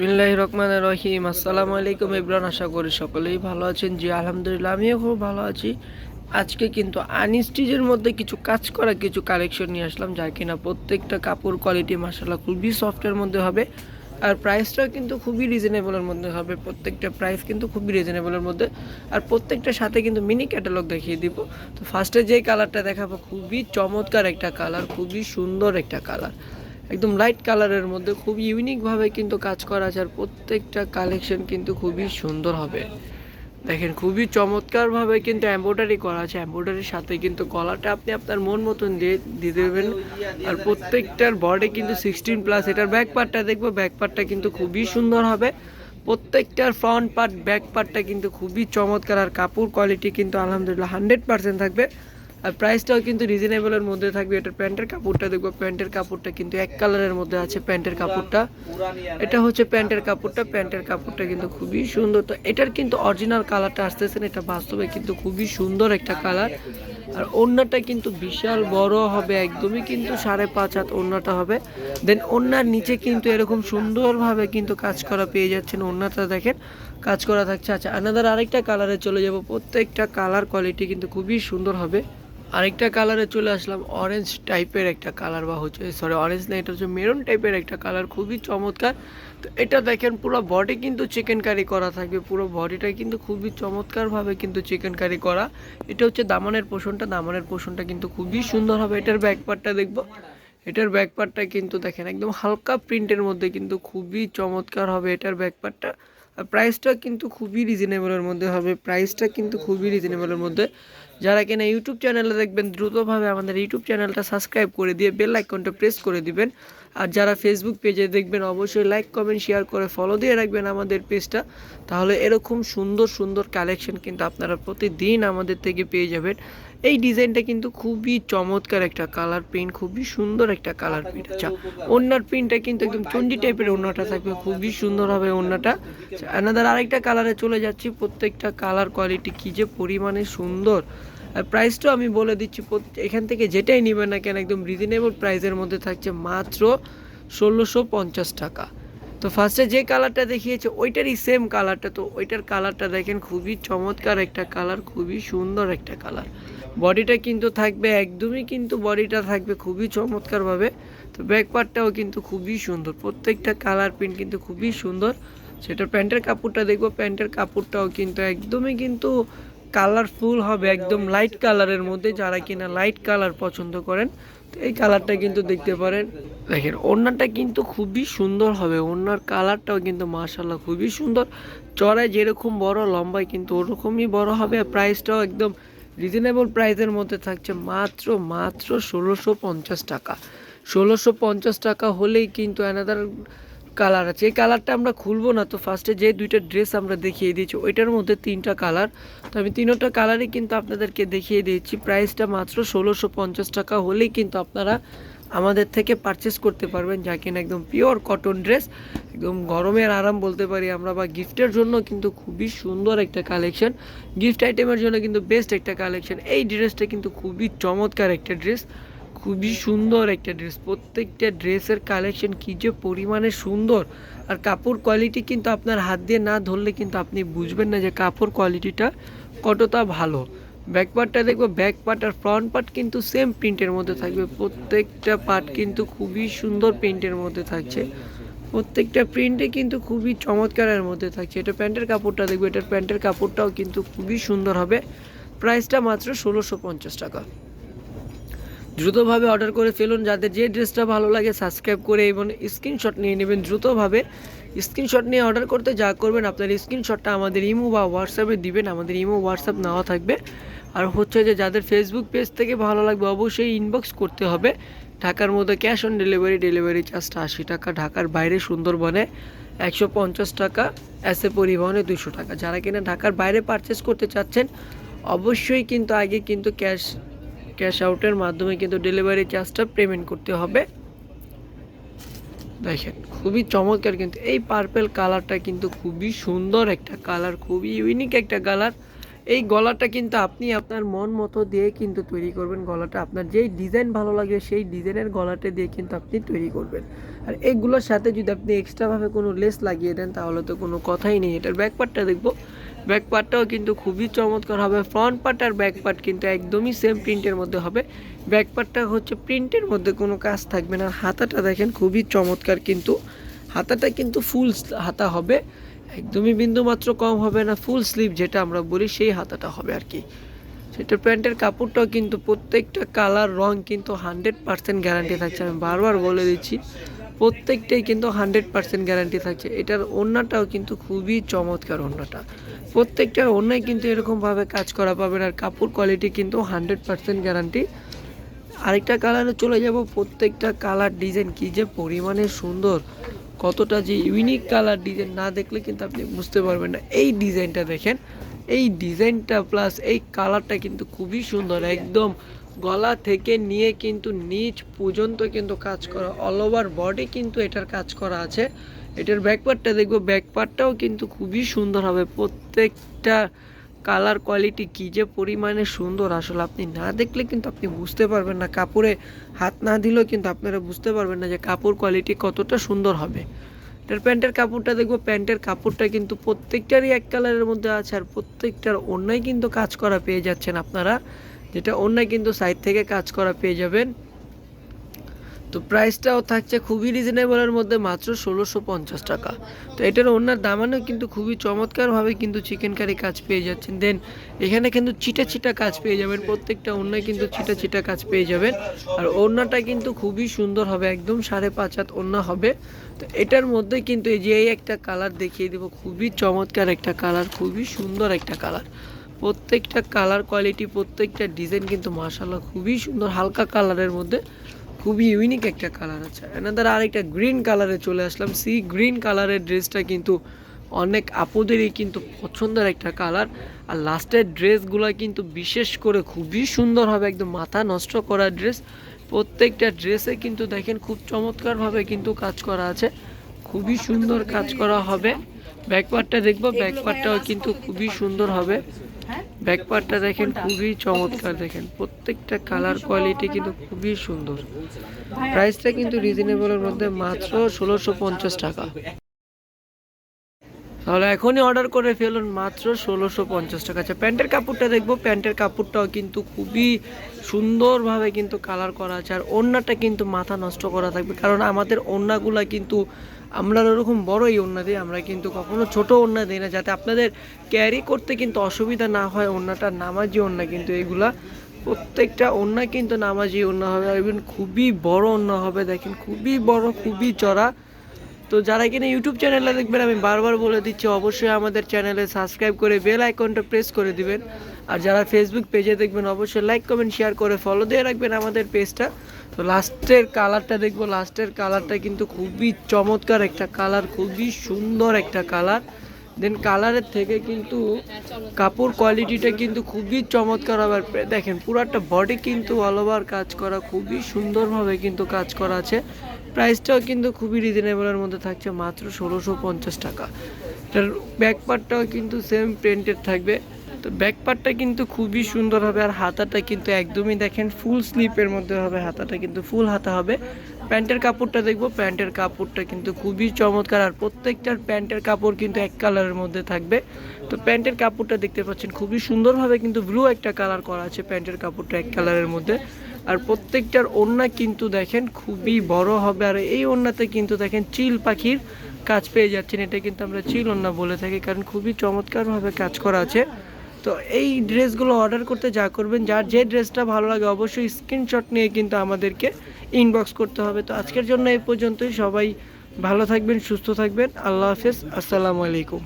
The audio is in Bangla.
বিসমিল্লাহ রহমান রহিম। আসসালামু আলাইকুম ইবরান, আশা করি সকলেই ভালো আছেন। জি, আলহামদুলিল্লাহ, আমিও খুব ভালো আছি। আজকে কিন্তু আনস্টিচের মধ্যে কিছু কাজ করা কিছু কালেকশন নিয়ে আসলাম, যা কিনা প্রত্যেকটা কাপড় কোয়ালিটি মাসাল্লাহ খুবই সফটের মধ্যে হবে। আর প্রাইসটাও কিন্তু খুবই রিজনেবলের মধ্যে হবে। প্রত্যেকটা প্রাইস কিন্তু খুবই রিজনেবলের মধ্যে। আর প্রত্যেকটার সাথে কিন্তু মিনি ক্যাটালগ দেখিয়ে দিব। তো ফার্স্টে যে কালারটা দেখাবো, খুবই চমৎকার একটা কালার খুবই সুন্দর একটা কালার একদম লাইট কালারের মধ্যে খুব ইউনিকভাবে কিন্তু কাজ করা আছে, আর প্রত্যেকটা কালেকশন কিন্তু খুবই সুন্দর হবে। দেখেন, খুবই চমৎকারভাবে কিন্তু এম্ব্রয়ডারি করা আছে। এম্ব্রয়ডারির সাথে কিন্তু কলারটা আপনি আপনার মন মতন দিয়ে দিয়ে দেবেন। আর প্রত্যেকটার বডি কিন্তু সিক্সটিন প্লাস এটার ব্যাক পার্টটা দেখব ব্যাক পার্টটা কিন্তু খুবই সুন্দর হবে। প্রত্যেকটার ফ্রন্ট পার্ট ব্যাক পার্টটা কিন্তু খুবই চমৎকার, আর কাপড় কোয়ালিটি কিন্তু আলহামদুলিল্লাহ হান্ড্রেড পার্সেন্ট থাকবে। আর প্রাইসটাও কিন্তু রিজনেবলের মধ্যে থাকবে। এটার প্যান্টের কাপড়টা দেখব। প্যান্টের কাপড়টা কিন্তু এক কালারের মধ্যে আছে প্যান্টের কাপড়টা। এটা হচ্ছে প্যান্টের কাপড়টা। প্যান্টের কাপড়টা কিন্তু খুবই সুন্দর। তো এটার কিন্তু অরিজিনাল কালারটা আসতেছে না। এটা বাস্তবে কিন্তু খুবই সুন্দর একটা কালার আর ওড়নাটা কিন্তু বিশাল বড় হবে একদমই কিন্তু সাড়ে পাঁচ হাত ওড়নাটা হবে। দেন ওড়নার নিচে কিন্তু এরকম সুন্দরভাবে কিন্তু কাজ করা পেয়ে যাচ্ছেন ওড়নাটা দেখেন। কাজ করা থাকছে। আচ্ছা আনাদার আরেকটা কালারে চলে যাব। প্রত্যেকটা কালার কোয়ালিটি কিন্তু খুবই সুন্দর হবে। আরেকটা কালারে চলে আসলাম অরেঞ্জ টাইপের একটা কালার বা হচ্ছে সরি অরেঞ্জ না, এটা হচ্ছে মেরুন টাইপের একটা কালার খুবই চমৎকার। তো এটা দেখেন, পুরো বডি কিন্তু চিকেন কারি করা থাকবে, পুরো বডিটা কিন্তু খুবই চমৎকারভাবে কিন্তু চিকেন কারি করা। এটা হচ্ছে দামানের পোষণটা দামানের পোষণটা কিন্তু খুবই সুন্দর হবে। এটার ব্যাক পার্টটা দেখব। এটার ব্যাক পার্টটা কিন্তু দেখেন, একদম হালকা প্রিন্টের মধ্যে কিন্তু খুবই চমৎকার হবে এটার ব্যাক পার্টটা আর প্রাইসটা কিন্তু খুবই রিজনেবলের মধ্যে হবে প্রাইসটা কিন্তু খুবই রিজনেবলের মধ্যে। যারা কিনা ইউটিউব চ্যানেলে দেখবেন, দ্রুতভাবে আমাদের ইউটিউব চ্যানেলটা সাবস্ক্রাইব করে দিয়ে বেল আইকনটা প্রেস করে দিবেন। আর যারা ফেসবুক পেজে দেখবেন, অবশ্যই লাইক কমেন্ট শেয়ার করে ফলো দিয়ে রাখবেন আমাদের পেজটা তাহলে এরকম সুন্দর সুন্দর কালেকশন কিন্তু আপনারা প্রতিদিন আমাদের থেকে পেয়ে যাবেন। এই ডিজাইনটা কিন্তু খুবই চমৎকার একটা কালার প্রিন্ট খুবই সুন্দর একটা কালার প্রিন্ট আচ্ছা ওনার প্রিন্টটা কিন্তু একদম চন্ডি টাইপের ওনাটা থাকবে, খুবই সুন্দর হবে ওনাটা আনাদার আরেকটা কালারে চলে যাচ্ছি, প্রত্যেকটা কালার কোয়ালিটি কী যে পরিমাণে সুন্দর। আর প্রাইসটাও আমি বলে দিচ্ছি এখান থেকে যেটাই নেবেন না কেন, একদম রিজনেবল প্রাইসের মধ্যে থাকছে মাত্র ষোলোশো পঞ্চাশ টাকা। তো ফার্স্টে যে কালারটা দেখিয়েছে, ওইটারই সেম কালারটা তো ওইটার কালারটা দেখেন, খুবই চমৎকার একটা কালার খুবই সুন্দর একটা কালার বডিটা কিন্তু থাকবে, একদমই কিন্তু বডিটা থাকবে খুবই চমৎকারভাবে। তো ব্যাক পার্টটাও কিন্তু খুবই সুন্দর। প্রত্যেকটা কালার প্রিন্ট কিন্তু খুবই সুন্দর। সেটা প্যান্টের কাপড়টা দেখব, প্যান্টের কাপড়টাও কিন্তু একদমই কিন্তু কালারফুল হবে, একদম লাইট কালারের মধ্যে যারা কিনা লাইট কালার পছন্দ করেন এই কালারটা কিন্তু দেখতে পারেন। দেখেন, ওড়নাটা কিন্তু খুবই সুন্দর হবে, ওড়নার কালারটাও কিন্তু মার্শাল্লাহ খুবই সুন্দর। চড়ায় যেরকম বড় লম্বায় কিন্তু ওরকমই বড় হবে প্রাইসটাও একদম রিজনেবল প্রাইসের মধ্যে থাকছে মাত্র মাত্র ষোলোশো পঞ্চাশ টাকা। ষোলোশো পঞ্চাশ টাকা হলেই কিন্তু অ্যানাদার কালার আছে। এই কালারটা আমরা খুলবো না তো ফার্স্টে যে দুইটা ড্রেস আমরা দেখিয়ে দিয়েছি, ওইটার মধ্যে তিনটা কালার। তো আমি তিনোটা কালারই কিন্তু আপনাদেরকে দেখিয়ে দিয়েছি। প্রাইসটা মাত্র ষোলোশো পঞ্চাশ টাকা হলেই কিন্তু আপনারা আমাদের থেকে পারচেস করতে পারবেন। যা কিনা একদম পিওর কটন ড্রেস একদম গরমের আরাম বলতে পারি আমরা বা গিফটের জন্য কিন্তু খুবই সুন্দর একটা কালেকশন গিফট আইটেমের জন্য কিন্তু বেস্ট একটা কালেকশন এই ড্রেসটা কিন্তু খুবই চমৎকার একটা ড্রেস খুবই সুন্দর একটা ড্রেস প্রত্যেকটা ড্রেসের কালেকশন কী যে পরিমাণে সুন্দর। আর কাপড় কোয়ালিটি কিন্তু আপনার হাত দিয়ে না ধরলে কিন্তু আপনি বুঝবেন না যে কাপড় কোয়ালিটিটা কতটা ভালো। ব্যাক পার্টটা দেখব ব্যাক পার্ট আর ফ্রন্ট পার্ট কিন্তু সেম প্রিন্টের মধ্যে থাকবে। প্রত্যেকটা পার্ট কিন্তু খুবই সুন্দর প্রিন্টের মধ্যে থাকছে। প্রত্যেকটা প্রিন্টে কিন্তু খুবই চমৎকারের মধ্যে থাকছে। এটা প্যান্টের কাপড়টা দেখব, এটার প্যান্টের কাপড়টাও কিন্তু খুবই সুন্দর হবে। প্রাইসটা মাত্র ষোলোশো পঞ্চাশ টাকা। দ্রুতভাবে অর্ডার করে ফেলুন। যাদের যে ড্রেসটা ভালো লাগে সাবস্ক্রাইব করে এবং স্ক্রিনশট নিয়ে নেবেন দ্রুতভাবে। স্ক্রিনশট নিয়ে অর্ডার করতে যা করবেন, আপনার স্ক্রিনশটটা আমাদের ইমো বা হোয়াটসঅ্যাপে দিবেন। আমাদের ইমো হোয়াটসঅ্যাপ নেওয়া থাকবে। আর হচ্ছে যে যাদের ফেসবুক পেজ থেকে ভালো লাগবে, অবশ্যই ইনবক্স করতে হবে। ঢাকার মধ্যে ক্যাশ অন ডেলিভারি ডেলিভারি চার্জটা আশি টাকা। ঢাকার বাইরে সুন্দরবনে একশো পঞ্চাশ টাকা এসে পরিবহনে দুশো টাকা। যারা কিনা ঢাকার বাইরে পারচেস করতে চাচ্ছেন, অবশ্যই কিন্তু আগে কিন্তু ক্যাশ ক্যাশ আউটের মাধ্যমে কিন্তু ডেলিভারি চার্জটা পেমেন্ট করতে হবে। দেখেন, খুবই চমৎকার কিন্তু এই পার্পেল কালারটা কিন্তু খুবই সুন্দর একটা কালার খুবই ইউনিক একটা কালার এই গলাটা কিন্তু আপনি আপনার মন মতো দিয়ে কিন্তু তৈরি করবেন। গলাটা আপনার যেই ডিজাইন ভালো লাগে সেই ডিজাইনের গলাটা দিয়ে কিন্তু আপনি তৈরি করবেন। আর এইগুলোর সাথে যদি আপনি এক্সট্রাভাবে কোনো লেস লাগিয়ে দেন, তাহলে তো কোনো কথাই নেই। এটার ব্যাক পার্টটা দেখব। ব্যাক পার্টটাও কিন্তু খুবই চমৎকার হবে। ফ্রন্ট পার্ট আর ব্যাক পার্ট কিন্তু একদমই সেম প্রিন্টের মধ্যে হবে। ব্যাক পার্টটা হচ্ছে প্রিন্টের মধ্যে কোনো কাজ থাকবে না। হাতাটা দেখেন খুবই চমৎকার কিন্তু। হাতাটা কিন্তু ফুল হাতা হবে। একদমই বিন্দু মাত্র কম হবে না ফুল স্লিভ যেটা আমরা বলি সেই হাতাটা হবে আর কি। সেটা প্যান্টের কাপড়টাও কিন্তু প্রত্যেকটা কালার রং কিন্তু হান্ড্রেড পার্সেন্ট গ্যারান্টি থাকছে। আমি বারবার বলে দিচ্ছি, প্রত্যেকটাই কিন্তু হান্ড্রেড পার্সেন্ট গ্যারান্টি থাকছে। এটার ওড়নাটাও কিন্তু খুবই চমৎকার ওড়নাটা। প্রত্যেকটার ওড়নায় কিন্তু এরকমভাবে কাজ করা পাবেন আর কাপড় কোয়ালিটি কিন্তু হান্ড্রেড পার্সেন্ট গ্যারান্টি আরেকটা কালারে চলে যাব, প্রত্যেকটা কালার ডিজাইন কি যে পরিমাণে সুন্দর। কতটা যে ইউনিক কালার ডিজাইন না দেখলে কিন্তু আপনি বুঝতে পারবেন না। এই ডিজাইনটা দেখেন, এই ডিজাইনটা প্লাস এই কালারটা কিন্তু খুবই সুন্দর, একদম গলা থেকে নিয়ে কিন্তু নিচ পর্যন্ত কিন্তু কাজ করা অল ওভার বডি কিন্তু এটার কাজ করা আছে। এটার ব্যাকপার্টটা দেখব ব্যাকপার্টটাও কিন্তু খুবই সুন্দর হবে, প্রত্যেকটা কালার কোয়ালিটি কী যে পরিমাণে সুন্দর আসলে আপনি না দেখলে কিন্তু আপনি বুঝতে পারবেন না। কাপড়ে হাত না দিলেও কিন্তু আপনারা বুঝতে পারবেন না যে কাপড় কোয়ালিটি কতটা সুন্দর হবে। এটার প্যান্টের কাপড়টা দেখব, প্যান্টের কাপড়টা কিন্তু প্রত্যেকটারই এক কালারের মধ্যে আছে আর প্রত্যেকটার অন্যায় কিন্তু কাজ করা পেয়ে যাচ্ছেন আপনারা। যেটা অন্যায় কিন্তু সাইড থেকে কাজ করা পেয়ে যাবেন। তো প্রাইসটাও থাকছে খুবই রিজনেবলের মধ্যে মাত্র ষোলোশো পঞ্চাশ টাকা। তো এটার ওনার দামানেও কিন্তু খুবই চমৎকারভাবে কিন্তু চিকেন কারি কাজ পেয়ে যাচ্ছেন। দেন এখানে কিন্তু চিটা চিটা কাজ পেয়ে যাবেন, প্রত্যেকটা ওনায় কিন্তু চিটা চিটা কাজ পেয়ে যাবেন। আর ওড়নাটা কিন্তু খুবই সুন্দর হবে, একদম সাড়ে পাঁচ হাত ওড়না হবে। তো এটার মধ্যে কিন্তু এই যে এই একটা কালার দেখিয়ে দেবো, খুবই চমৎকার একটা কালার খুবই সুন্দর একটা কালার প্রত্যেকটা কালার কোয়ালিটি প্রত্যেকটা ডিজাইন কিন্তু মার্শাল্লাহ খুবই সুন্দর, হালকা কালারের মধ্যে। খুবই ইউনিক একটা কালার আছে। এনাদের আরেকটা গ্রিন কালারে চলে আসলাম। সি গ্রিন কালারের ড্রেসটা কিন্তু অনেক আপদেরই কিন্তু পছন্দের একটা কালার আর লাস্টের ড্রেসগুলো কিন্তু বিশেষ করে খুবই সুন্দর হবে একদম মাথা নষ্ট করা ড্রেস প্রত্যেকটা ড্রেসে কিন্তু দেখেন খুব চমৎকারভাবে কিন্তু কাজ করা আছে। খুবই সুন্দর কাজ করা হবে। ব্যাকপার্টটা দেখব ব্যাকপার্টটাও কিন্তু খুবই সুন্দর হবে। ব্যাক পার্টটা দেখেন খুবই চমৎকার দেখেন। প্রত্যেকটা কালার কোয়ালিটি কিন্তু খুবই সুন্দর। প্রাইসটা কিন্তু রিজনেবলের মধ্যে মাত্র ষোলোশো পঞ্চাশ টাকা। তাহলে এখনই অর্ডার করে ফেলুন, মাত্র ষোলোশো পঞ্চাশ টাকা। আচ্ছা প্যান্টের কাপড়টা দেখব। প্যান্টের কাপড়টাও কিন্তু খুবই সুন্দরভাবে কিন্তু কালার করা আছে। আর ওড়নাটা কিন্তু মাথা নষ্ট করা থাকবে। কারণ আমাদের ওড়নাগুলা কিন্তু আমরা ওরকম বড়ই ওড়না দিই আমরা কিন্তু কখনো ছোট ওড়না দিই না, যাতে আপনাদের ক্যারি করতে কিন্তু অসুবিধা না হয় ওড়নাটা, নামাজি ওড়না কিন্তু এগুলা। প্রত্যেকটা ওড়না কিন্তু নামাজি ওড়না হবে, আর ইভেন খুবই বড় ওড়না হবে, দেখেন খুবই বড়, খুবই চড়া। তো যারা কিনা ইউটিউব চ্যানেলে দেখবেন, আমি বারবার বলে দিচ্ছি, অবশ্যই আমাদের চ্যানেলে সাবস্ক্রাইব করে বেল আইকনটা প্রেস করে দিবেন। আর যারা ফেসবুক পেজে দেখবেন, অবশ্যই লাইক কমেন্ট শেয়ার করে ফলো দিয়ে রাখবেন আমাদের পেজটা তো লাস্টের কালারটা দেখব লাস্টের কালারটা কিন্তু খুবই চমৎকার একটা কালার খুবই সুন্দর একটা কালার দেন কালারের থেকে কিন্তু কাপড় কোয়ালিটিটা কিন্তু খুবই চমৎকার আবার দেখেন, পুরাটা বডি কিন্তু অল ওভার কাজ করা, খুবই সুন্দরভাবে কিন্তু কাজ করা আছে। প্রাইসটাও কিন্তু খুবই রিজনেবলের মধ্যে থাকছে, মাত্র ষোলোশো পঞ্চাশ টাকা। এটার ব্যাক পার্টটাও কিন্তু সেম প্রিন্টেড থাকবে। তো ব্যাক পার্টটা কিন্তু খুবই সুন্দর হবে আর হাতাটা কিন্তু একদমই দেখেন ফুল স্লিপের মধ্যে হবে, হাতাটা কিন্তু ফুল হাতা হবে। প্যান্টের কাপড়টা দেখব, প্যান্টের কাপড়টা কিন্তু খুবই চমৎকার আর প্রত্যেকটার প্যান্টের কাপড় কিন্তু এক কালারের মধ্যে থাকবে। তো প্যান্টের কাপড়টা দেখতে পাচ্ছেন, খুবই সুন্দরভাবে কিন্তু ব্লু একটা কালার করা আছে প্যান্টের কাপড়টা এক কালারের মধ্যে। আর প্রত্যেকটার ওড়না কিন্তু দেখেন খুবই বড় হবে আর এই ওড়নাতে কিন্তু দেখেন চিল পাখির কাজ পেয়ে যাচ্ছেন। এটা কিন্তু আমরা চিল ওড়না বলে থাকি কারণ খুবই চমৎকারভাবে কাজ করা আছে। তো এই ড্রেসগুলো অর্ডার করতে যা করবেন, যার যে ড্রেসটা ভালো লাগে অবশ্যই স্ক্রিনশট নিয়ে কিন্তু আমাদেরকে ইনবক্স করতে হবে। তো আজকের জন্য এই পর্যন্তই, সবাই ভালো থাকবেন, সুস্থ থাকবেন, আল্লাহ হাফেজ, আসসালামু আলাইকুম।